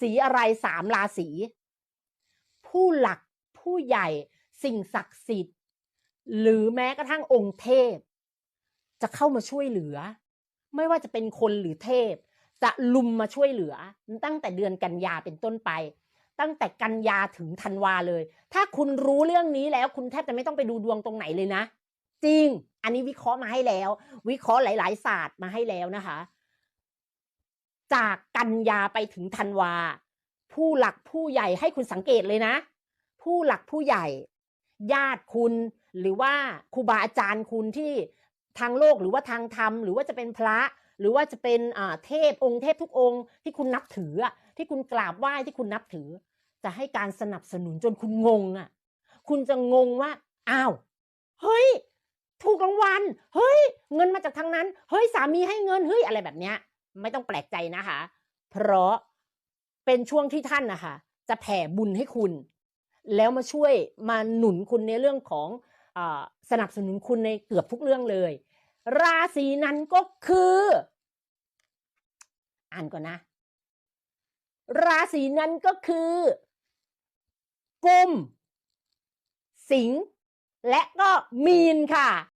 ศีอะไรสามราศีผู้หลักผู้ใหญ่สิ่งศักดิ์สิทธิ์ หรือแม้กระทั่งองค์เทพ จะเข้ามาช่วยเหลือ ไม่ว่าจะเป็นคนหรือเทพ จะลุมมาช่วยเหลือ ตั้งแต่เดือนกันยาเป็นต้นไป ตั้งแต่กันยาถึงธันวาเลย ถ้าคุณรู้เรื่องนี้แล้วคุณแทบจะไม่ต้องไปดูดวงตรงไหนเลยนะ จริง อันนี้วิเคราะห์มาให้แล้ว วิเคราะห์หลาย ๆ ศาสตร์มาให้แล้วนะคะ จากกันยาไปถึงธันวา ผู้หลักผู้ใหญ่ให้คุณสังเกตเลยนะ ผู้หลักผู้ใหญ่ ญาติคุณหรือว่าครูบาอาจารย์คุณที่ทางโลกหรือว่าทางธรรม หรือว่าจะเป็นพระ หรือว่าจะเป็นเทพองค์เทพทุกองค์ ที่คุณนับถือที่คุณกราบไหว้ที่คุณนับถือ จะให้การสนับสนุนจนคุณงงอะ คุณจะงงว่าอ้าวเฮ้ย ถูกรางวัลเฮ้ย เงินมาจากทางนั้น เฮ้ยสามีให้เงินเฮ้ยอะไรแบบเนี้ย ไม่ต้องแปลกใจนะคะ เพราะเป็นช่วงที่ท่านนะคะจะแผ่บุญให้คุณ แล้วมาช่วยมาหนุนคุณในเรื่องของอสนับสนุนคุณในเกือบทุกเรื่องเลย ราศีนั้นก็คือ อ่านก่อนนะ ราศีนั้นก็คือกุม สิงห์และก็มีนค่ะ